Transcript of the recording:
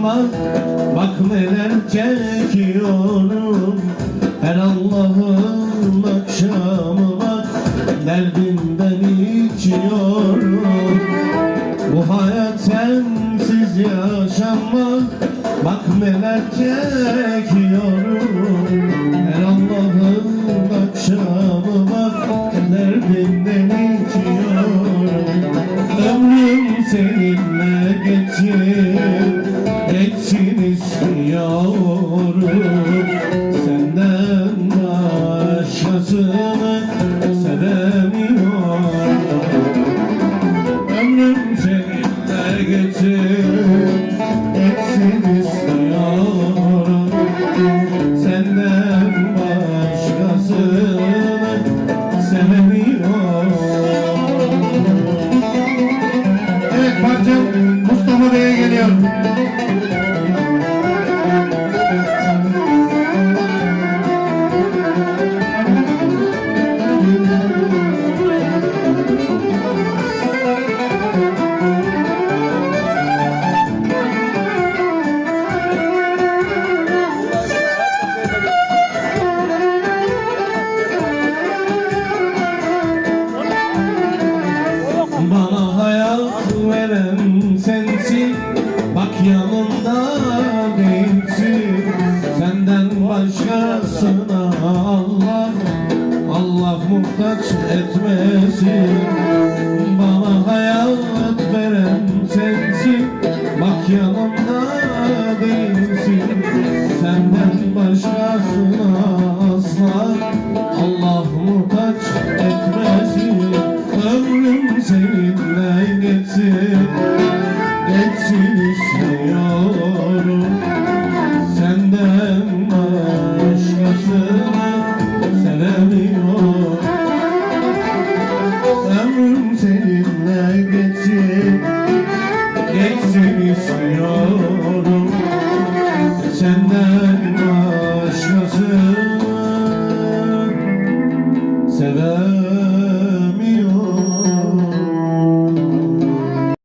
Yaşanmaz Bak neler çekiyorum. Her Allah'ın akşamı bak Derdimden içiyorum. Bu hayat sensiz yaşanmaz. Bak neler çekiyorum. Her Allah'ın akşamı bak Derdimden içiyorum. Ömrüm seninle geçsin Geçsin istiyorum Senden başkasını sevemiyorum. Ömrüm seninle geçsin Geçsin istiyorum. Senden başkasını sevemiyorum. Evet parçam Mustafa Bey'e geliyor. Hayat veren sensin. Bak yanımda değilsin. Senden başkasına Allah Allah muhtaç etmesin. Bana hayat veren sensin. Bak yanımda değilsin. Senden başkasına asla Allah Etsin istiyorum Senden başkasını sevemiyorum. Ömrüm seninle geçsin. Geçsin istiyorum. Senden başkasını sevemiyorum.